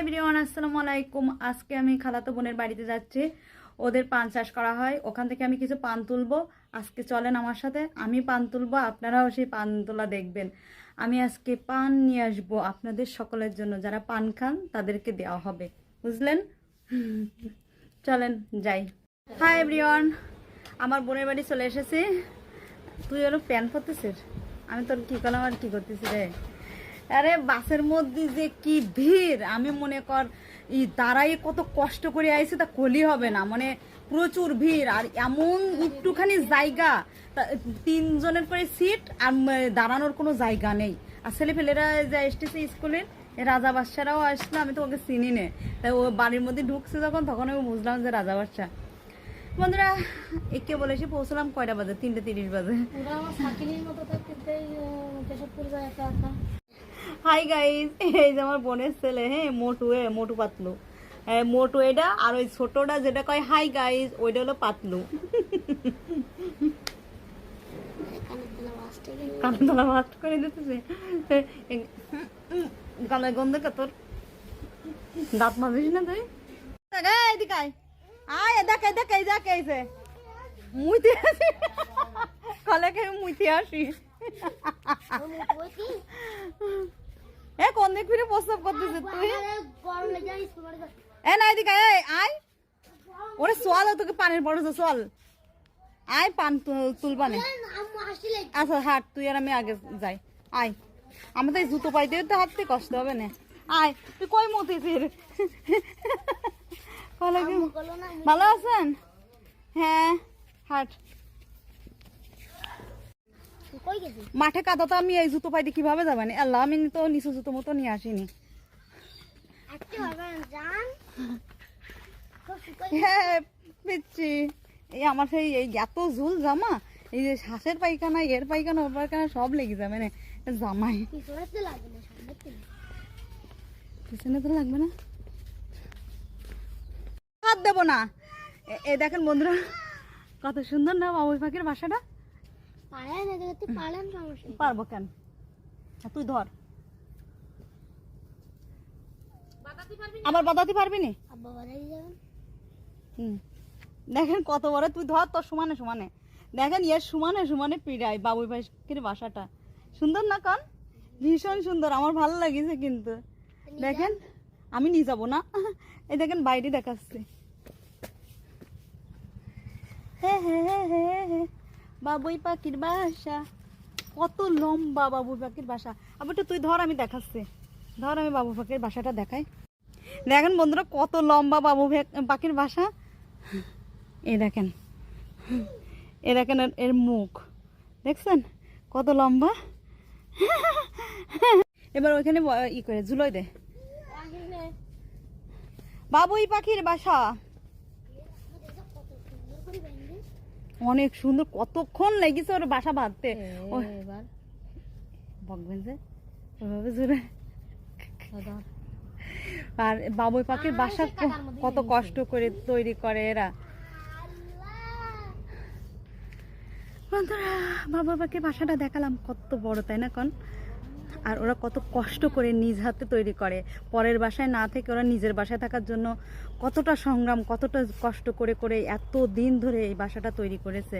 Everyone আসসালামু আলাইকুম। আজকে আমি খালাতো বোনের বাড়িতে যাচ্ছি। ওদের পান চাষ করা হয়। ওখান থেকে আমি কিছু পান তুলবো। আজকে চলেন আমার সাথে। আমি পান তুলবো, আপনারাও সেই পান তোলা দেখবেন। আমি আজকে পান নিয়ে আসব আপনাদের সকলের জন্য। যারা পান খান, তাদেরকে দেওয়া হবে। বুঝলেন? চলেন, যাই। হাই এভরিওয়ান আমার বোনের বাড়ি চলে এসেছি। তুই ওর প্যান পরতেছিস? আমি তোর কি করলাম আর কি করতেছি রে? আরে বাসের মধ্যে যে কি ভিড়? আমি মনে কর, ই দাঁড়াই কত কষ্ট করে আইছে, তা কলি হবে না। মানে প্রচুর ভিড়, আর এমন একটুখানি জায়গা তিনজনের করে সিট, আর দাঁড়ানোর কোনো জায়গা নেই। আর ছেলেপেলেরা যা এসতেছে স্কুলের রাজা বাচ্চারাও আসলো, আমি তো ওকে চিনি নে। তাই ও বাড়ির মধ্যে ঢুকছে যখন, তখন আমি বুঝলাম যে রাজা বাচ্চা বন্ধুরা, একে বলে এসে পৌঁছলাম কয়টা বাজে? তিনটে তিরিশ বাজে। হাই গাইস এই যে আমার বোনের ছেলে হ্যাঁ মোটু এ মোটু পাতলু। মোটু এটা আর ওই ছোটটা যেটা কয় হাই গাইস ওইটা হলো পাতলু। কানে তোলা ভাত করে দিতেছে। গালের গন্ধ তোর? দাঁত মাজিস না তুই? এদিকে আয়। আয় দেখ দেখ দেখ এই মুইতে আসি। কলে কে মুইতে আসি। এ কোন দিক ফিরে প্রস্তাব করতেছিস তুই? এ না এদিকে আয়, আয়। ওরে সোয়াল তোকে পানির বড় সোয়াল। আয় পান তুলবানে। আচ্ছা হাট তুই আর আমি আগে যাই। আয়। আমাদের জুতো পাইতে তো হাঁটতে কষ্ট হবে না। আয় তুই কই মতিছিস ভালো আছেন? হ্যাঁ হাট। মাঠে কাদা তো আমি এই জুতো পাইতে কীভাবে যাবেন আল্লাহ আমি তো নিচু জুতো মতো নিয়ে আসিনি। হ্যাঁ পিচ্ছি। এই আমার সেই এই এত ঝুল জামা এই যে শ্বাসের পায়খানা এর পায়খানা ওর পায়খানা সব লেগে যাবে না জামাই। পিছনে তো লাগবে না হাত দেবো না। এ- দেখেন বন্ধুরা কত সুন্দর না বাবুই পাখির বাসাটা? পারব কেন? তুই ধর। আবার বাদাতে পারবি নি? আব্বা বাজারে যাবেন। হুম। দেখেন কত বড় তুই ধর তোর সমানে সমানে। দেখেন এর সমানে সমানে পিড়াই বাবুই পাখির বাসাটা। সুন্দর না কন? ভীষণ সুন্দর আমার ভালো লাগিছে কিন্তু। দেখেন আমি নিয়ে যাব না। এই দেখেন বাইরে দেখাচ্ছে। হে হে হে হে হে বাবুই পাখির বাসা। কত লম্বা বাবুই পাখির বাসা। আবার একটু তুই ধর আমি দেখাচ্ছি। ধর আমি বাবু পাখির বাসাটা দেখাই। দেখেন বন্ধুরা কত লম্বা বাবু পাখির বাসা। এ দেখেন। এ দেখেন এর- মুখ। দেখছেন? কত লম্বা। এবার ওইখানে ই করে ঝুলোই দে। বাবুই পাখির বাসা কত সুন্দর করে বাইন্দে অনেক সুন্দর। কতক্ষণ লেগেছে ওর বাসা বাঁধতে? ও- বকবেন যে ওইভাবে জোরে। আর বাবুই পাখির বাসা কত কষ্ট করে তৈরি করে এরা। বন্ধুরা বাবুই পাখির বাসাটা দেখালাম কত বড় তাই না কন? আর ওরা কত কষ্ট করে নিজ হাতে তৈরি করে। পরের বাসায় না থেকে ওরা নিজের বাসায় থাকার জন্য কতটা সংগ্রাম কতটা কষ্ট করে করে এত দিন ধরে এই বাসাটা তৈরি করেছে।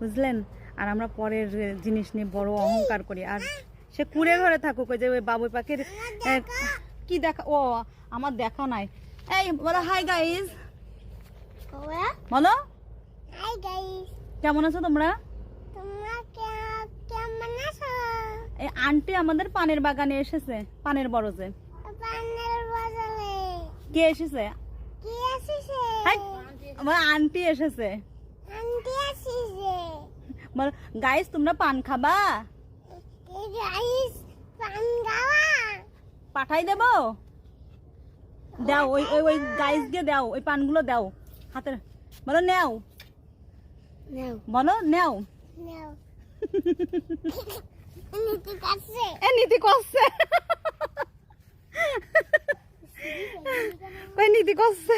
বুঝলেন? আর আমরা পরের জিনিস নিয়ে বড় অহংকার করি। আর সে কুড়ে ঘরে থাকুক ওই যে ওই বাবুই পাখির কি দেখা? ও আমার দেখা নাই। এই বলো হাই গাইজ বলো। কেমন আছো তোমরা? এই আন্টি আমাদের পানের বাগানে এসেছে পানের বরজে। কে এসেছে? আমার আন্টি এসেছে। গাইস তোমরা পান খাবা? পাঠাই দেব? দাও ওই ওই ওই গাইস কে দাও ওই পানগুলো দাও। হাতে বলো নেও। বলো নেও। নাও। এ নীতি করছে। কই নীতি করছে?